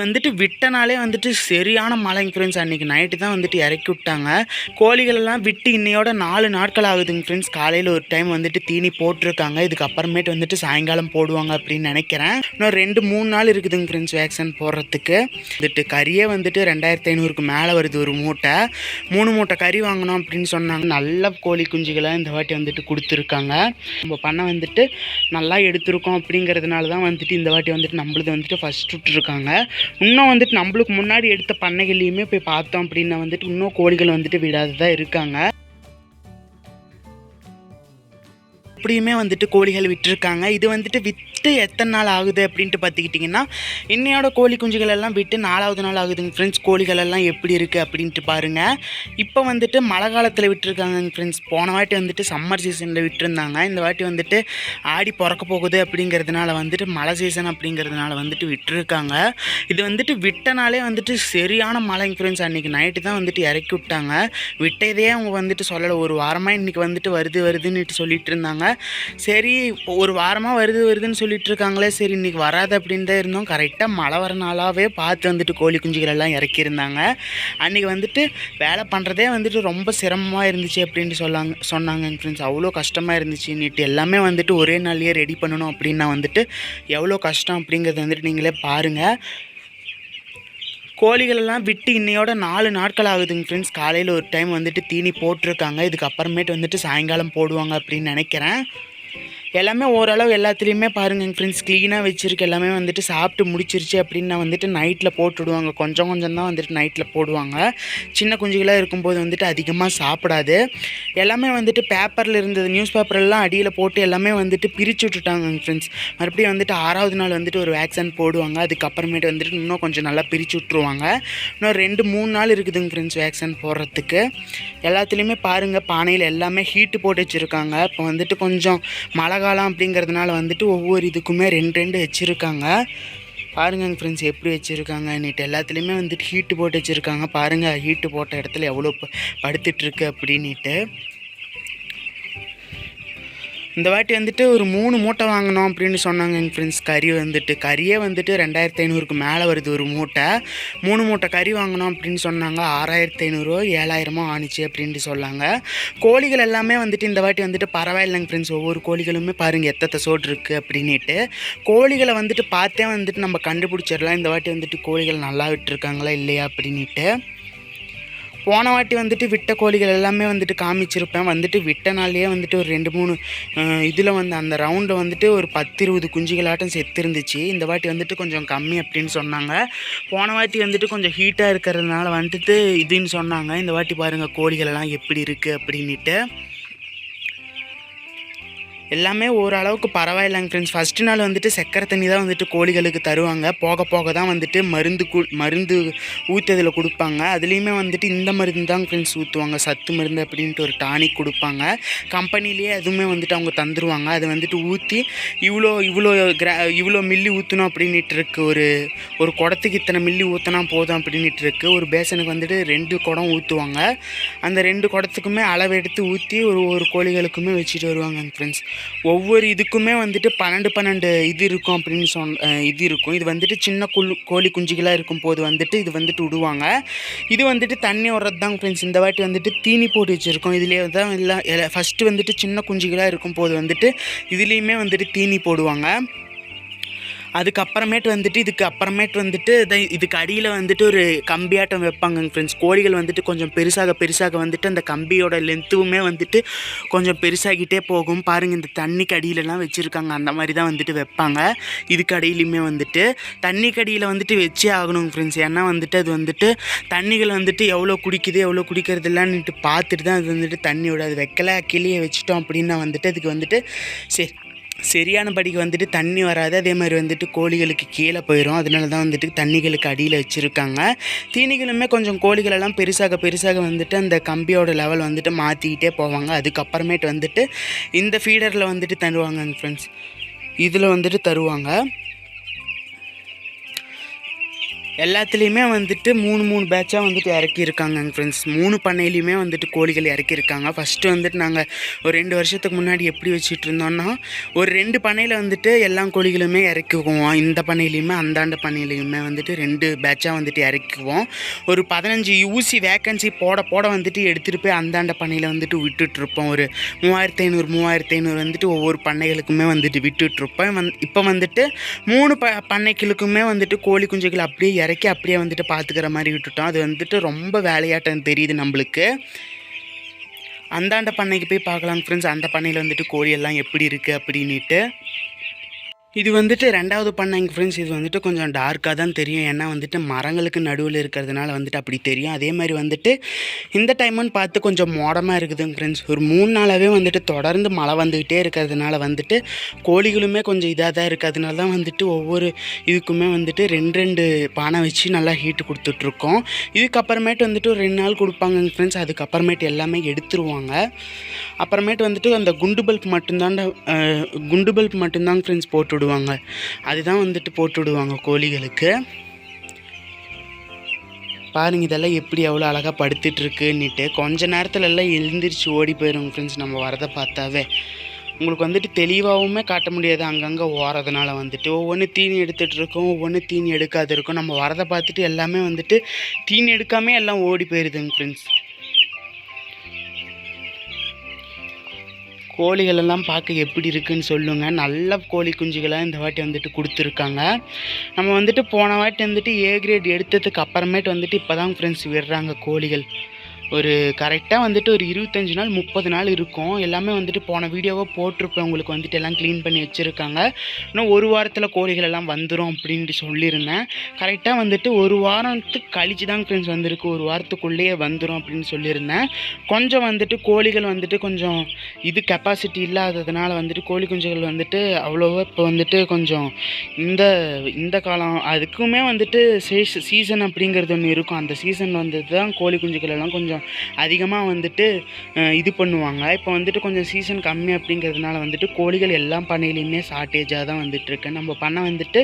வந்துட்டு விட்டனாலே வந்துட்டு சரியான மழைங்க ஃப்ரெண்ட்ஸ் அன்றைக்கி நைட்டு தான் வந்துட்டு இறக்கி விட்டாங்க. கோழிகளெல்லாம் விட்டு இன்னையோட நாலு நாட்கள் ஆகுதுங்க ஃப்ரெண்ட்ஸ் காலையில் ஒரு டைம் வந்துட்டு தீனி போட்டிருக்காங்க. இதுக்கப்புறமேட்டு வந்துட்டு சாயங்காலம் போடுவாங்க அப்படின்னு நினைக்கிறேன். இன்னும் ரெண்டு மூணு நாள் இருக்குதுங்க ஃப்ரெண்ட்ஸ் வேக்சின் போடுறதுக்கு. வந்துட்டு கறியே வந்துட்டு ரெண்டாயிரத்தி ஐநூறுக்கு மேலே வருது ஒரு மூட்டை. மூணு மூட்டை கறி வாங்கணும் அப்படின்னு சொன்னாங்க. நல்ல கோழி குஞ்சுகளை இந்த வாட்டி வந்துட்டு கொடுத்துருக்காங்க. நம்ம பண்ண வந்துட்டு நல்லா எடுத்திருக்கோம் அப்படிங்கிறதுனால தான் வந்துட்டு இந்த வாட்டி வந்துட்டு நம்மளது வந்துட்டு ஃபஸ்ட் விட்டுருக்காங்க. இன்னும் வந்துட்டு நம்மளுக்கு முன்னாடி எடுத்த பண்ணைகள்லையுமே போய் பார்த்தோம் அப்படின்னா வந்துட்டு இன்னும் கோழிகள் வந்துட்டு விடாததான் இருக்காங்க. அப்படியுமே வந்துட்டு கோழிகள் விட்டுருக்காங்க. இது வந்துட்டு வித் விட்டு எத்தனை நாள் ஆகுது அப்படின்ட்டு பார்த்துக்கிட்டிங்கன்னா இன்னையோட கோழி குஞ்சுகள் எல்லாம் விட்டு நாலாவது நாள் ஆகுதுங்க ஃப்ரெண்ட்ஸ் கோழிகள் எல்லாம் எப்படி இருக்குது அப்படின்ட்டு பாருங்கள் இப்போ வந்துட்டு மழை காலத்தில் விட்டுருக்காங்க ஃப்ரெண்ட்ஸ் போன வாட்டி வந்துட்டு சம்மர் சீசனில் விட்டுருந்தாங்க. இந்த வாட்டி வந்துட்டு ஆடி பிறக்க போகுது அப்படிங்கிறதுனால வந்துட்டு மழை சீசன் அப்படிங்கிறதுனால வந்துட்டு விட்டுருக்காங்க. இது வந்துட்டு விட்டனாலே வந்துட்டு சரியான மழை ஃப்ரெண்ட்ஸ் அன்றைக்கி நைட்டு தான் வந்துட்டு இறக்கி விட்டாங்க. விட்டதே அவங்க வந்துட்டு சொல்லலை. ஒரு வாரமாக இன்றைக்கி வந்துட்டு வருது வருதுன்னுட்டு சொல்லிட்டு இருந்தாங்க. சரி ஒரு வாரமாக வருது வருதுன்னு சொல்லிட்டு இருக்காங்களே சரி இன்றைக்கி வராது அப்படின்னு தான் இருந்தோம். கரெக்டாக மழை வர நாளாகவே பார்த்து வந்துட்டு கோழி குஞ்சுகள் எல்லாம் இறக்கியிருந்தாங்க. அன்றைக்கி வந்துட்டு வேலை பண்ணுறதே வந்துட்டு ரொம்ப சிரமமாக இருந்துச்சு அப்படின்ட்டு சொல்லாங்க சொன்னாங்க ஃப்ரெண்ட்ஸ் அவ்வளோ கஷ்டமாக இருந்துச்சு. நீட்டு எல்லாமே வந்துட்டு ஒரே நாள்லேயே ரெடி பண்ணணும் அப்படின்னா வந்துட்டு எவ்வளோ கஷ்டம் அப்படிங்கிறத வந்துட்டு நீங்களே பாருங்கள் கோழிகளெல்லாம் விட்டு இன்னையோட நாலு நாட்கள் ஆகுதுங்க ஃப்ரெண்ட்ஸ் காலையில் ஒரு டைம் வந்துட்டு தீனி போட்டிருக்காங்க. இதுக்கப்புறமேட்டு வந்துட்டு சாயங்காலம் போடுவாங்க அப்படின்னு நினைக்கிறேன். எல்லாமே ஓரளவு எல்லாத்துலேயுமே பாருங்க ஃப்ரெண்ட்ஸ் க்ளீனாக வச்சுருக்கு எல்லாமே வந்துட்டு சாப்பிட்டு முடிச்சிருச்சு அப்படின்னா வந்துட்டு நைட்டில் போட்டுடுவாங்க கொஞ்சம் கொஞ்சம் தான் வந்துட்டு நைட்டில் போடுவாங்க. சின்ன குஞ்சுகளாக இருக்கும்போது வந்துட்டு அதிகமாக சாப்பிடாது. எல்லாமே வந்துட்டு பேப்பரில் இருந்தது நியூஸ் பேப்பர்லாம் அடியில் போட்டு எல்லாமே வந்துட்டு பிரித்து விட்டுட்டாங்க ஃப்ரெண்ட்ஸ் மறுபடியும் வந்துட்டு ஆறாவது நாள் வந்துட்டு ஒரு வேக்சின் போடுவாங்க. அதுக்கப்புறமேட்டு வந்துட்டு இன்னும் கொஞ்சம் நல்லா பிரித்து விட்ருவாங்க இன்னும் ரெண்டு மூணு நாள் இருக்குதுங்க ஃப்ரெண்ட்ஸ் வேக்சின் போடுறதுக்கு. எல்லாத்துலேயுமே பாருங்கள் பானையில் எல்லாமே ஹீட்டு போட்டு வச்சுருக்காங்க. இப்போ வந்துட்டு கொஞ்சம் மழை காலம் அப்படிங்கிறதுனால வந்துட்டு ஒவ்வொரு இதுக்குமே ரெண்டு ரெண்டு வச்சுருக்காங்க. பாருங்கள் ஃப்ரெண்ட்ஸ் எப்படி வச்சுருக்காங்க நீட்டு எல்லாத்துலேயுமே வந்துட்டு ஹீட்டு போட்டு வச்சுருக்காங்க. பாருங்கள் ஹீட்டு போட்ட இடத்துல எவ்வளோ படுத்துட்ருக்கு அப்படின்ட்டு இந்த வாட்டி வந்துட்டு ஒரு மூணு மூட்டை வாங்கினோம் அப்படின்னு சொன்னாங்க எங்கள் ஃப்ரெண்ட்ஸ் கறி வந்துட்டு கறியே வந்துட்டு ரெண்டாயிரத்தி ஐநூறுக்கு மேலே வருது ஒரு மூட்டை. மூணு மூட்டை கறி வாங்கினோம் அப்படின்னு சொன்னாங்க. ஆறாயிரத்தி ஐநூறுரூவா ஏழாயிரமோ ஆணுச்சு அப்படின்ட்டு சொன்னாங்க. கோழிகள் எல்லாமே வந்துட்டு இந்த வாட்டி வந்துட்டு பரவாயில்லைங்க ஃப்ரெண்ட்ஸ் ஒவ்வொரு கோழிகளுமே பாருங்கள் எத்தத்தை சோடு இருக்குது அப்படின்ட்டு கோழிகளை வந்துட்டு பார்த்தே வந்துட்டு நம்ம கண்டுபிடிச்சிடலாம். இந்த வாட்டி வந்துட்டு கோழிகள் நல்லா விட்டுருக்காங்களா இல்லையா அப்படின்ட்டு போன வாட்டி வந்துட்டு விட்ட கோழிகள் எல்லாமே வந்துட்டு காமிச்சிருப்பேன். வந்துட்டு விட்ட வந்துட்டு ஒரு ரெண்டு மூணு இதில் வந்து அந்த ரவுண்டில் வந்துட்டு ஒரு பத்து இருபது குஞ்சுகளாட்டம் செத்து இருந்துச்சு இந்த வாட்டி வந்துட்டு கொஞ்சம் கம்மி அப்படின்னு சொன்னாங்க. போன வாட்டி வந்துட்டு கொஞ்சம் ஹீட்டாக இருக்கிறதுனால வந்துட்டு இதுன்னு சொன்னாங்க. இந்த வாட்டி பாருங்கள் கோழிகள் எல்லாம் எப்படி இருக்குது அப்படின்ட்டு எல்லாமே ஓரளவுக்கு பரவாயில்லைங்க ஃப்ரெண்ட்ஸ் ஃபஸ்ட்டு நாள் வந்துட்டு சக்கரை தண்ணி தான் வந்துட்டு கோழிகளுக்கு தருவாங்க. போக போக தான் வந்துட்டு மருந்து கு மருந்து ஊற்றதில் கொடுப்பாங்க. அதுலேயுமே வந்துட்டு இந்த மருந்து தான் ஃப்ரெண்ட்ஸ் ஊற்றுவாங்க சத்து மருந்து அப்படின்ட்டு ஒரு டானிக் கொடுப்பாங்க. கம்பெனிலேயே அதுவுமே வந்துட்டு அவங்க தந்துருவாங்க. அது வந்துட்டு ஊற்றி இவ்வளோ இவ்வளோ கிரா இவ்வளோ மில்லி ஊற்றணும் அப்படின்ட்டு இருக்கு. ஒரு ஒரு குடத்துக்கு இத்தனை மில்லி ஊற்றினா போதும் அப்படின்ட்டு இருக்கு. ஒரு பேசனுக்கு வந்துட்டு ரெண்டு குடம் ஊற்றுவாங்க அந்த ரெண்டு குடத்துக்குமே அளவெடுத்து ஊற்றி ஒரு ஒரு கோழிகளுக்குமே வச்சுட்டு வருவாங்க ஃப்ரெண்ட்ஸ் ஒவ்வொரு இதுக்குமே வந்துட்டு பன்னெண்டு பன்னெண்டு இது இருக்கும் அப்படின்னு சொன் இது இருக்கும். இது வந்துட்டு சின்ன குழு கோழி குஞ்சுகளாக இருக்கும் போது வந்துட்டு இது வந்துட்டு விடுவாங்க இது வந்துட்டு தண்ணி விட்றது தான் ஃப்ரெண்ட்ஸ் இந்த வாட்டி வந்துட்டு தீனி போட்டு வச்சுருக்கோம். இதுலேயே தான் எல்லாம் ஃபஸ்ட்டு வந்துட்டு சின்ன குஞ்சுகளாக இருக்கும் போது வந்துட்டு இதுலேயுமே வந்துட்டு தீனி போடுவாங்க. அதுக்கப்புறமேட்டு வந்துட்டு இதுக்கு அப்புறமேட்டு வந்துட்டு இதுக்கு அடியில் வந்துட்டு ஒரு கம்பியாட்டம் வைப்பாங்க ஃப்ரெண்ட்ஸ் கோழிகள் வந்துட்டு கொஞ்சம் பெருசாக பெருசாக வந்துட்டு அந்த கம்பியோட லென்த்துமே வந்துட்டு கொஞ்சம் பெருசாகிட்டே போகும். பாருங்கள் இந்த தண்ணிக்கு அடியிலலாம் வச்சுருக்காங்க. அந்த மாதிரி தான் வந்துட்டு வைப்பாங்க. இதுக்கு அடியிலையுமே வந்துட்டு தண்ணிக்கு அடியில் வந்துட்டு வச்சே ஆகணும் ஃப்ரெண்ட்ஸ் ஏன்னா வந்துட்டு அது வந்துட்டு தண்ணிகள் வந்துட்டு எவ்வளோ குடிக்குது எவ்வளோ குடிக்கிறதுலான்னுட்டு பார்த்துட்டு தான் அது வந்துட்டு தண்ணியோட அது வைக்கல கிளியை வச்சுட்டோம் அப்படின்னா வந்துட்டு அதுக்கு வந்துட்டு சரி சரியான படிக்கு வந்துட்டு தண்ணி வராது. அதே மாதிரி வந்துட்டு கோழிகளுக்கு கீழே போயிடும் அதனால தான் வந்துட்டு தண்ணிகளுக்கு அடியில் வச்சுருக்காங்க. தீனிகளுமே கொஞ்சம் கோழிகளெல்லாம் பெருசாக பெருசாக வந்துட்டு அந்த கம்பியோட லெவல் வந்துட்டு மாற்றிக்கிட்டே போவாங்க. அதுக்கப்புறமேட்டு வந்துட்டு இந்த ஃபீடரில் வந்துட்டு தருவாங்க ஃப்ரெண்ட்ஸ் இதில் வந்துட்டு தருவாங்க. எல்லாத்துலேயுமே வந்துட்டு மூணு மூணு பேட்சாக வந்துட்டு இறக்கியிருக்காங்க ஃப்ரெண்ட்ஸ் மூணு பண்ணையிலையுமே வந்துட்டு கோழிகள் இறக்கியிருக்காங்க. ஃபஸ்ட்டு வந்துட்டு நாங்கள் ஒரு ரெண்டு வருஷத்துக்கு முன்னாடி எப்படி வச்சுட்டு இருந்தோம்னா ஒரு ரெண்டு பண்ணையில் வந்துட்டு எல்லா கோழிகளுமே இறக்குவோம். இந்த பண்ணையிலையுமே அந்தாண்ட பண்ணையிலையுமே வந்துட்டு ரெண்டு பேட்சாக வந்துட்டு இறக்குவோம். ஒரு பதினஞ்சு யூசி வேக்கன்சி போட போட வந்துட்டு எடுத்துகிட்டு போய் அந்தாண்ட பண்ணையில் வந்துட்டு விட்டுட்ருப்போம் ஒரு மூவாயிரத்தி ஐநூறு மூவாயிரத்தி ஐநூறு வந்துட்டு ஒவ்வொரு பண்ணைகளுக்குமே வந்துட்டு விட்டுட்ருப்போம் வந் இப்போ வந்துட்டு மூணு ப பண்ணைகளுக்குமே வந்துட்டு கோழி குஞ்சுகள் அப்படியே இறக்கி அப்படியே வந்துட்டு பார்த்துக்கிற மாதிரி விட்டுட்டோம். அது வந்துட்டு ரொம்ப வேலையாட்டம் தெரியுது நம்மளுக்கு. அந்தாண்ட பண்ணைக்கு போய் பார்க்கலாம் ஃப்ரெண்ட்ஸ் அந்த பண்ணையில் வந்துட்டு கோழியெல்லாம் எப்படி இருக்குது அப்படின்ட்டு இது வந்துட்டு ரெண்டாவது பண்ண எங்கள் ஃப்ரெண்ட்ஸ் இது வந்துட்டு கொஞ்சம் டார்க்காக தான் தெரியும். ஏன்னா வந்துட்டு மரங்களுக்கு நடுவில் இருக்கிறதுனால வந்துட்டு அப்படி தெரியும். அதே மாதிரி வந்துட்டு இந்த டைமுன்னு பார்த்து கொஞ்சம் மோடமாக இருக்குதுங்க ஃப்ரெண்ட்ஸ் ஒரு மூணு நாளாகவே வந்துட்டு தொடர்ந்து மழை வந்துக்கிட்டே இருக்கிறதுனால வந்துட்டு கோழிகளுமே கொஞ்சம் இதாக தான் இருக்குது அதனால தான் வந்துட்டு ஒவ்வொரு இதுக்குமே வந்துட்டு ரெண்டு ரெண்டு பானை வச்சு நல்லா ஹீட்டு கொடுத்துட்ருக்கோம் இதுக்கப்புறமேட்டு வந்துட்டு ஒரு ரெண்டு நாள் கொடுப்பாங்க ஃப்ரெண்ட்ஸ் அதுக்கப்புறமேட்டு எல்லாமே எடுத்துருவாங்க. அப்புறமேட்டு வந்துட்டு அந்த குண்டு பல்ப் மட்டும்தான் குண்டு பல்ப் மட்டும்தான் ஃப்ரெண்ட்ஸ் போட்டு விடுவாங்க அதுதான் வந்துட்டு போட்டு விடுவாங்க கோழிகளுக்கு. பாருங்க இதெல்லாம் எப்படி எவ்வளோ அழகாக படுத்துட்டு இருக்குன்னுட்டு கொஞ்ச நேரத்துல எல்லாம் எழுந்திரிச்சு ஓடி போயிடும் ஃப்ரெண்ட்ஸ் நம்ம வரதை பார்த்தாவே. உங்களுக்கு வந்துட்டு தெளிவாகவுமே காட்ட முடியாது. அங்கங்கே ஓரதுனால வந்துட்டு ஒவ்வொன்று தீனி எடுத்துகிட்டு இருக்கும் ஒவ்வொன்று தீனி எடுக்காது இருக்கும் நம்ம வரதை பார்த்துட்டு எல்லாமே வந்துட்டு தீனி எடுக்காமே எல்லாம் ஓடி போயிடுதுங்க ஃப்ரெண்ட்ஸ் கோழிகள் எல்லாம் பார்க்க எப்படி இருக்குன்னு சொல்லுங்கள் நல்ல கோழி குஞ்சுகளாக இந்த வாட்டி வந்துட்டு கொடுத்துருக்காங்க. நம்ம வந்துட்டு போன வாட்டி வந்துட்டு ஏ கிரேட் எடுத்ததுக்கு அப்புறமேட்டு வந்துட்டு இப்போ தான் ஃப்ரெண்ட்ஸ் விடுறாங்க கோழிகள். ஒரு கரெக்டாக வந்துட்டு ஒரு இருபத்தஞ்சி நாள் முப்பது நாள் இருக்கும். எல்லாமே வந்துட்டு போன வீடியோவாக போட்டிருப்பேன். உங்களுக்கு வந்துட்டு எல்லாம் க்ளீன் பண்ணி வச்சுருக்காங்க. இன்னும் ஒரு வாரத்தில் கோழிகள் எல்லாம் வந்துடும் அப்படின்ட்டு சொல்லியிருந்தேன். கரெக்டாக வந்துட்டு ஒரு வாரத்துக்கு கழிச்சு தான் ஃப்ரெண்ட்ஸ் வந்திருக்கு. ஒரு வாரத்துக்குள்ளேயே வந்துடும் அப்படின்னு சொல்லியிருந்தேன். கொஞ்சம் வந்துட்டு கோழிகள் வந்துட்டு கொஞ்சம் இது கெப்பாசிட்டி இல்லாததுனால வந்துட்டு கோழி குஞ்சுகள் வந்துட்டு அவ்வளோவா இப்போ வந்துட்டு கொஞ்சம் இந்த இந்த காலம் அதுக்குமே வந்துட்டு சீசன் அப்படிங்கிறது ஒன்று இருக்கும். அந்த சீசன் வந்துட்டு தான் கோழி குஞ்சுகள் எல்லாம் கொஞ்சம் அதிகமாக வந்துட்டு இது பண்ணுவாங்க. இப்போ வந்துட்டு கொஞ்சம் சீசன் கம்மி அப்படிங்கிறதுனால வந்துட்டு கோழிகள் எல்லா பண்ணையிலையுமே ஷார்ட்டேஜாக தான் வந்துட்டுருக்கு. நம்ம பண்ணை வந்துட்டு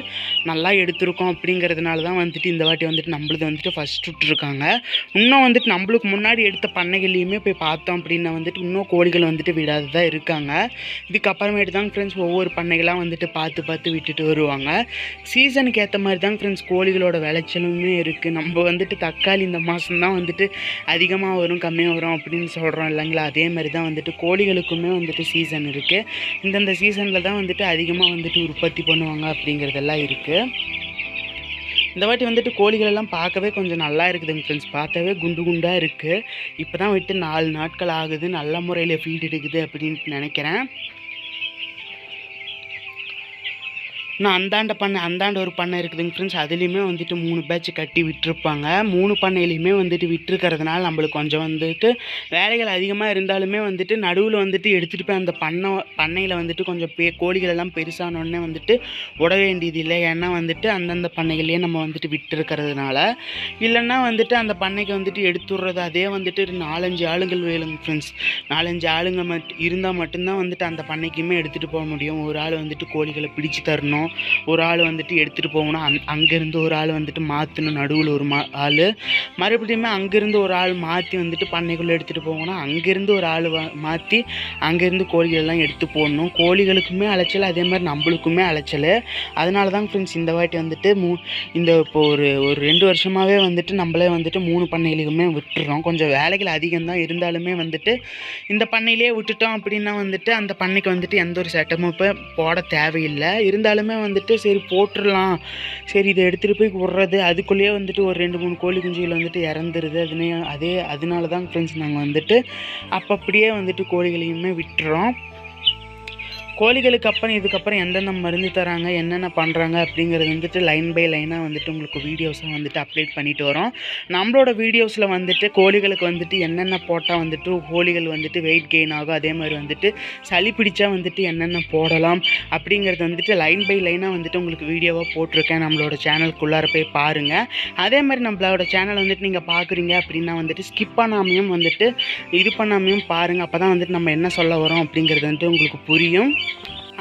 நல்லா எடுத்திருக்கோம் அப்படிங்கிறதுனால தான் வந்துட்டு இந்த வாட்டி வந்துட்டு நம்மளுது வந்துட்டு ஃபஸ்ட் விட்டுருக்காங்க இன்னும் வந்துட்டு நம்மளுக்கு முன்னாடி எடுத்த பண்ணைகள்லையுமே போய் பார்த்தோம் அப்படின்னா வந்துட்டு இன்னும் கோழிகள் வந்துட்டு விடாது தான் இருக்காங்க. இதுக்கப்புறமேட்டு தான் ஃப்ரெண்ட்ஸ் ஒவ்வொரு பண்ணைகளாக வந்துட்டு பார்த்து பார்த்து விட்டுட்டு வருவாங்க. சீசனுக்கு ஏற்ற மாதிரி தான் ஃப்ரெண்ட்ஸ் கோழிகளோட விளைச்சலுமே இருக்குது நம்ம வந்துட்டு தக்காளி இந்த மாதம் தான் வந்துட்டு அதிகமாக வரும் கம்மியாக வரும் அப்படின்னு சொல்கிறோம் இல்லைங்களா? அதே மாதிரி தான் வந்துட்டு கோழிகளுக்குமே வந்துட்டு சீசன் இருக்குது இந்தந்த சீசனில் தான் வந்துட்டு அதிகமாக வந்துட்டு உற்பத்தி பண்ணுவாங்க அப்படிங்கிறதெல்லாம் இருக்குது இந்த வாட்டி வந்துட்டு கோழிகள் எல்லாம் பார்க்கவே கொஞ்சம் நல்லா இருக்குதுங்க ஃப்ரெண்ட்ஸ் பார்த்தாவே குண்டு குண்டாக இருக்குது இப்போ தான் விட்டு நாலு நாட்கள் ஆகுது. நல்ல முறையில் ஃபீட் எடுக்குது அப்படின்ட்டு நினைக்கிறேன். இன்னும் அந்தாண்ட பண்ணை அந்தாண்ட ஒரு பண்ணை இருக்குதுங்க ஃப்ரெண்ட்ஸ் அதுலேயுமே வந்துட்டு மூணு பேட்ச் கட்டி விட்டுருப்பாங்க. மூணு பண்ணையிலையுமே வந்துட்டு விட்டுருக்கறதுனால நம்மளுக்கு கொஞ்சம் வந்துட்டு வேலைகள் அதிகமாக இருந்தாலுமே வந்துட்டு நடுவில் வந்துட்டு எடுத்துகிட்டு போய் அந்த பண்ணை பண்ணையில் வந்துட்டு கொஞ்சம் பே கோழிகளெல்லாம் பெருசானோடனே வந்துட்டு உட வேண்டியது இல்லை. ஏன்னா வந்துட்டு அந்தந்த பண்ணைகள்லேயே நம்ம வந்துட்டு விட்டுருக்கறதுனால. இல்லைன்னா வந்துட்டு அந்த பண்ணைக்கு வந்துட்டு எடுத்துடுறது அதே வந்துட்டு நாலஞ்சு ஆளுங்கள் வேணுங்க ஃப்ரெண்ட்ஸ் நாலஞ்சு ஆளுங்க மட் இருந்தால் மட்டும்தான் வந்துட்டு அந்த பண்ணைக்குமே எடுத்துகிட்டு போக முடியும். ஒரு ஆள் வந்துட்டு கோழிகளை பிடிச்சி தரணும். ஒரு ஆள் வந்துட்டு எடுத்துகிட்டு போகணும். அங் அங்கேருந்து ஒரு ஆள் வந்துட்டு மாற்றணும் நடுவில் ஒரு மா ஆள். மறுபடியுமே அங்கேருந்து ஒரு ஆள் மாற்றி வந்துட்டு பண்ணைக்குள்ளே எடுத்துகிட்டு போகணும். அங்கேருந்து ஒரு ஆள் மாற்றி அங்கேருந்து கோழிகள் எல்லாம் எடுத்து போடணும். கோழிகளுக்குமே அலைச்சல் அதே மாதிரி நம்மளுக்குமே அலைச்சல். அதனால தான் ஃப்ரெண்ட்ஸ் இந்த வாட்டி வந்துட்டு மூ இந்த இப்போ ஒரு ஒரு ரெண்டு வருஷமாகவே வந்துட்டு நம்மளே வந்துட்டு மூணு பண்ணைகளுக்குமே விட்டுறோம். கொஞ்சம் வேலைகள் அதிகம் தான் இருந்தாலுமே வந்துட்டு இந்த பண்ணையிலே விட்டுட்டோம் அப்படின்னா வந்துட்டு அந்த பண்ணைக்கு வந்துட்டு எந்த ஒரு சட்டமும் இப்போ போட தேவையில்லை. இருந்தாலுமே வந்துட்டு சரி போட்டுடலாம் சரி இதை எடுத்துகிட்டு போய் விட்றது. அதுக்குள்ளேயே வந்துட்டு ஒரு ரெண்டு மூணு கோழி குஞ்சுகள் வந்துட்டு இறந்துருது. அதுனே அதே அதனால தான் ஃப்ரெண்ட்ஸ் நாங்கள் வந்துட்டு அப்பப்படியே வந்துட்டு கோழிகளையுமே விட்டுறோம். கோழிகளுக்கு அப்புறம் இதுக்கப்புறம் எந்தெந்த மருந்து தராங்க என்னென்ன பண்ணுறாங்க அப்படிங்கிறது வந்துட்டு லைன் பை லைனாக வந்துட்டு உங்களுக்கு வீடியோஸாக வந்துட்டு அப்டேட் பண்ணிட்டு வரோம். நம்மளோட வீடியோஸில் வந்துட்டு கோழிகளுக்கு வந்துட்டு என்னென்ன போட்டால் வந்துட்டு கோழிகள் வந்துட்டு வெயிட் கெயின் ஆகும் அதே மாதிரி வந்துட்டு சளி பிடிச்சா வந்துட்டு என்னென்ன போடலாம் அப்படிங்கிறது வந்துட்டு லைன் பை லைனாக வந்துட்டு உங்களுக்கு வீடியோவாக போட்டிருக்கேன். நம்மளோட சேனலுக்குள்ளார போய் பாருங்கள் அதே மாதிரி நம்மளோட சேனல் வந்துட்டு நீங்கள் பார்க்குறீங்க அப்படின்னா வந்துட்டு ஸ்கிப் பண்ணாமையும் வந்துட்டு இது பண்ணாமையும் பாருங்கள் அப்போ தான் வந்துட்டு நம்ம என்ன சொல்ல வரோம் அப்படிங்கிறது வந்துட்டு உங்களுக்கு புரியும்.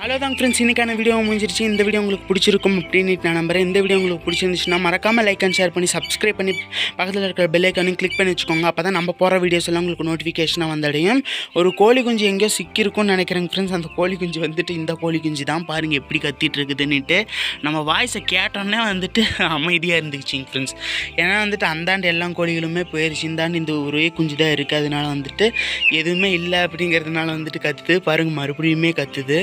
அவ்வளோதான் ஃப்ரெண்ட்ஸ் இன்றைக்கான வீடியோ முடிஞ்சிருச்சு. இந்த வீடியோ உங்களுக்கு பிடிச்சிருக்கும் அப்படின்னு நான் நம்புறேன். இந்த வீடியோ உங்களுக்கு பிடிச்சிருந்துச்சுன்னா மறக்காமல் லைக் அண்ட் ஷேர் பண்ணி சப்ஸ்கிரைப் பண்ணி பக்கத்தில் இருக்கிற பெல் ஐக்கானையும் கிளிக் பண்ணி வச்சுக்கோங்க. அப்போ தான் நம்ம போகிற வீடியோஸ் எல்லாம் உங்களுக்கு நோட்டிஃபிகேஷனாக வந்தடையும். ஒரு கோழி குஞ்சு எங்கேயோ சிக்கியிருக்கும்னு நினைக்கிறேங்க ஃப்ரெண்ட்ஸ் அந்த கோழி குஞ்சு வந்துட்டு இந்த கோழி குஞ்சு தான் பாருங்கள் எப்படி கத்திட்டு இருக்குதுன்னுட்டு நம்ம வாய்ஸை கேட்டோன்னே வந்துட்டு அமைதியாக இருந்துச்சுங்க ஃப்ரெண்ட்ஸ் ஏன்னா வந்துட்டு அந்தாண்டு எல்லா கோழிகளுமே போயிடுச்சு இந்தாண்டு இந்த ஒரே குஞ்சு தான் இருக்குது அதனால வந்துட்டு எதுவுமே இல்லை அப்படிங்கிறதுனால வந்துட்டு கத்துது. பாருங்கள் மறுபடியுமே கத்துது.